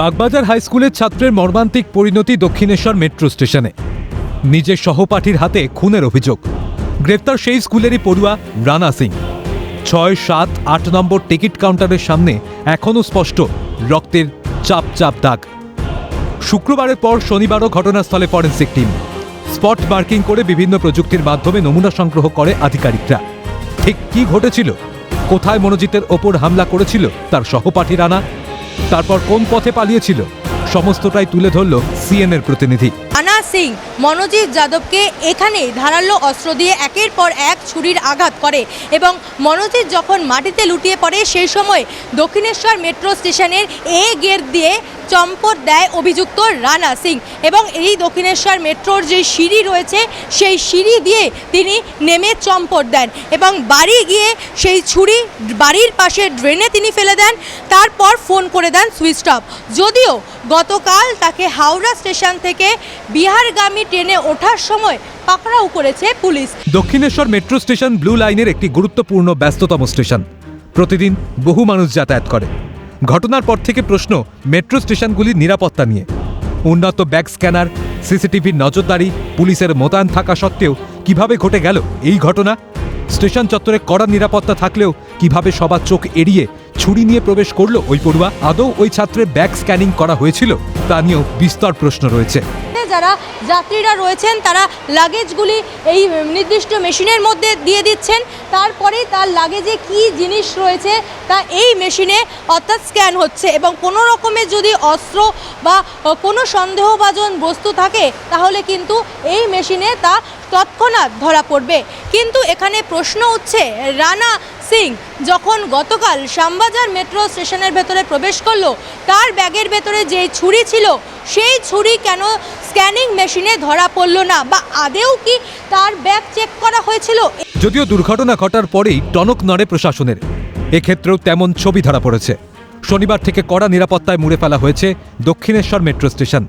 Bagbazar high স্কুলের ছাত্রের মর্মান্তিক পরিণতি দক্ষিণেশ্বর মেট্রো স্টেশনে। নিজের সহপাঠীর হাতে খুনের অভিযোগ। গ্রেপ্তার সেই স্কুলেরই পড়ুয়া রানা সিং। ছয় সাত আট নম্বর টিকিট কাউন্টারের সামনে এখনও স্পষ্ট রক্তের চাপ চাপ দাগ। শুক্রবারের পর শনিবারও ঘটনাস্থলে ফরেন্সিক টিম। স্পট মার্কিং করে বিভিন্ন প্রযুক্তির মাধ্যমে নমুনা সংগ্রহ করে আধিকারিকরা। ঠিক কি ঘটেছিল? কোথায় মনোজিতের ওপর হামলা করেছিল তার সহপাঠী রানা? তারপর কোন পথে পালিয়েছিল? সমস্তটাই তুলে ধরল সিএনএর প্রতিনিধি। আনা সিং, মনোজিৎ যাদবকে এখানে ধারালো অস্ত্র দিয়ে একের পর এক ছুরির আঘাত করে এবং মনোজিৎ যখন মাটিতে লুটিয়ে পড়ে, সেই সময় দক্ষিণেশ্বর মেট্রো স্টেশনের এ গেট দিয়ে চম্পট দেয় অভিযুক্ত রানা সিং। এবং এই দক্ষিণেশ্বর মেট্রোর যে সিঁড়ি রয়েছে, সেই সিঁড়ি দিয়ে তিনি নেমে চম্পট দেন এবং বাড়ি গিয়ে সেই ছুরি বাড়ির পাশে ড্রেনে তিনি ফেলে দেন, তারপর ফোন করে দেন সুইচ অফ। যদিও গতকাল তাকে হাওড়া স্টেশন থেকে বিহারগামী ট্রেনে ওঠার সময় পাকড়াও করেছে police. Dakshineswar metro station blue লাইনের একটি গুরুত্বপূর্ণ ব্যস্ততম স্টেশন। প্রতিদিন বহু মানুষ যাতায়াত করে। ঘটনার পর থেকে প্রশ্ন, মেট্রো স্টেশনগুলির নিরাপত্তা নিয়ে। উন্নত ব্যাগ স্ক্যানার সিসিটিভির নজরদারি, পুলিশের মোতায়েন থাকা সত্ত্বেও কীভাবে ঘটে গেল এই ঘটনা? স্টেশন চত্বরে কড়া নিরাপত্তা থাকলেও কীভাবে সবার চোখ এড়িয়ে ছুরি নিয়ে প্রবেশ করল ওই পড়ুয়া আদৌ ওই ছাত্রের ব্যাগ স্ক্যানিং করা হয়েছিল? তা নিয়েও বিস্তর প্রশ্ন রয়েছে। যারা যাত্রীরা রয়েছেন, তারা লাগেজগুলি এই নির্দিষ্ট মেশিনের মধ্যে দিয়ে দিচ্ছেন। তারপরেই তার লাগেজে কি জিনিস রয়েছে, তা এই মেশিনে অর্থাৎ স্ক্যান হচ্ছে এবং কোনো রকমের যদি অস্ত্র বা কোনো সন্দেহভাজন বস্তু থাকে, তাহলে কিন্তু এই মেশিনে তা তৎক্ষণাৎ ধরা পড়বে। কিন্তু এখানে প্রশ্ন উঠছে, রানা সিং যখন গতকাল শ্যামবাজার মেট্রো স্টেশনের ভেতরে প্রবেশ করল, তার ব্যাগের ভেতরে যেই ছুরি ছিল, সেই ছুরি কেন স্ক্যানিং মেশিনে ধরা পড়ল না? বা আদেও কি তার ব্যাগ চেক করা হয়েছিল? যদিও দুর্ঘটনা ঘটার পরেই টনক নড়ে প্রশাসনের। এক্ষেত্রেও তেমন ছবি ধরা পড়েছে। শনিবার থেকে কড়া নিরাপত্তায় মুড়ে ফেলা হয়েছে দক্ষিণেশ্বর মেট্রো স্টেশন।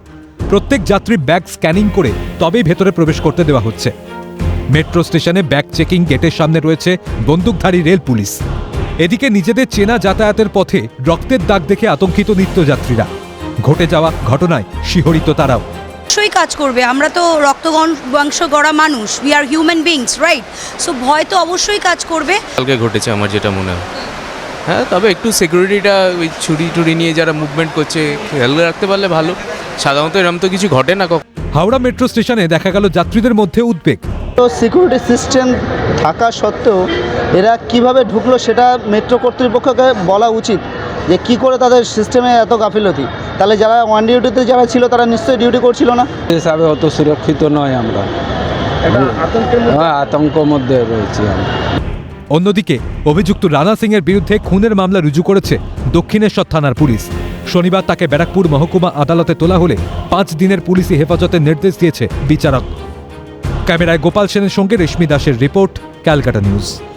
প্রত্যেক যাত্রী ব্যাগ স্ক্যানিং করে তবেই ভেতরে প্রবেশ করতে দেওয়া হচ্ছে। মেট্রো স্টেশনে ব্যাগ চেকিং গেটের সামনে রয়েছে বন্দুকধারী রেল পুলিশ। এদিকে নিজেদের চেনা যাতায়াতের পথে রক্তের দাগ দেখে আতঙ্কিত নিত্যযাত্রীরা। ঘটে যাওয়া ঘটনায় শিহরিত তারাও। অবশ্যই কাজ করবে। আমরা তো রক্ত বংশ গড়া মানুষ। We are human beings right so ভয় তো অবশ্যই কাজ করবে। কালকে ঘটেছে আমার যেটা মনে হয়। হ্যাঁ তবে একটু সিকিউরিটিটা ওই ছুরি টুরি নিয়ে যারা মুভমেন্ট করছে খেয়াল রাখতে পারলে ভালো। সাধারণত এরকম তো কিছু ঘটে না কখন। হাওড়া মেট্রো স্টেশনে দেখা গেল যাত্রীদের মধ্যে উদ্বেগ। তো সিকিউরিটি সিস্টেম থাকা সত্ত্বেও এরা কীভাবে ঢুকলো সেটা মেট্রো কর্তৃপক্ষকে বলা উচিত যে কি করে তাদের সিস্টেমে এত গাফিলতি। তাহলে যারা ওয়ান ডিউটিতে যারা ছিল তারা নিশ্চয়ই ডিউটি করছিল না? হিসাবে অত সুরক্ষিত নয় আমরা। হ্যাঁ আতঙ্ক মধ্যে রয়েছি আমরা। অন্যদিকে অভিযুক্ত রানা সিং এর বিরুদ্ধে খুনের মামলা রুজু করেছে দক্ষিণেশ্বর থানার পুলিশ। শনিবার তাকে ব্যারাকপুর মহকুমা আদালতে তোলা হলে পাঁচ দিনের পুলিশি হেফাজতের নির্দেশ দিয়েছে বিচারক। ক্যামেরায় গোপাল সেনের সঙ্গে রেশমি দাসের রিপোর্ট, ক্যালকাটা নিউজ।